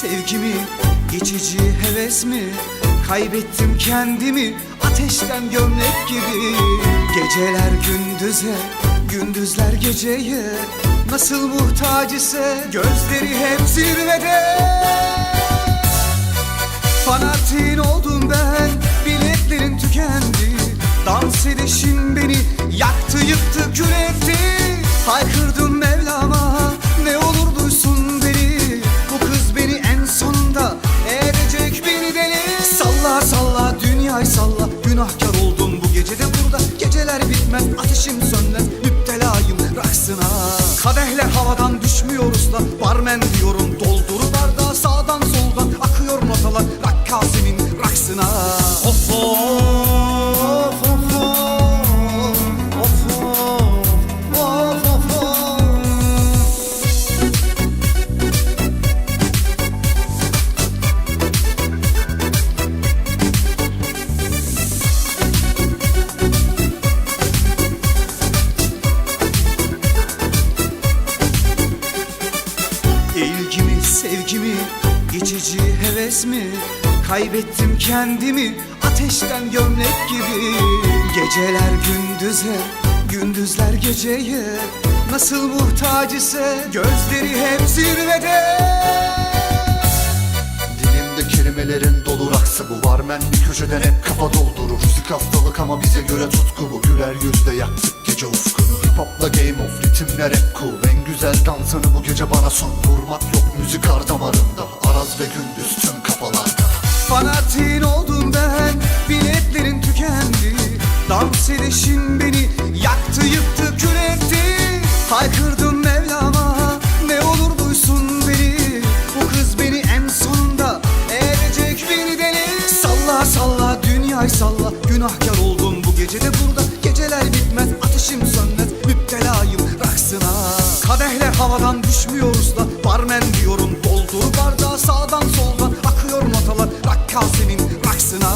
sevgimi Geçici heves mi Kaybettim kendimi Ateşten gömlek gibi. Geceler gündüze Gündüzler geceye Nasıl muhtaç ise Gözleri hep zirvede İlgimi, sevgimi, geçici heves mi? Kaybettim kendimi ateşten gömlek gibi. Geceler gündüze, gündüzler geceye. Nasıl muhtaç ise gözleri hep zirvede. Dilimde kelimelerin dolu raksı bu. Barmen bir köşeden hep kafa doldurur. Müzik hastalık ama bize göre tutku bu. Güler yüzle yaktık gece ufkunu. Hip hopla game of ritimler hep cool. En güzel dansını bu gece bana sun. Durmak yok müzik ar damarında. Araz ve gündüz tüm kafalarda. Fanatiğin oldum ben Biletlerin tükendi. Dans edişin beni Yaktı yıktı kül etti. Haykırdım Mevlam'a Ne olur duysun beni. Bu kız beni en sonunda Edecek beni deli. Salla salla dünyayı salla. Günahkar oldum bu gecede burada Geceler bitmez ateşim sönmez Müptelayım raksına. Kadehler havadan düşmüyoruz da Barmen diyorum doldur bardağı Sağdan soldan akıyor notalar Rakkasemin raksına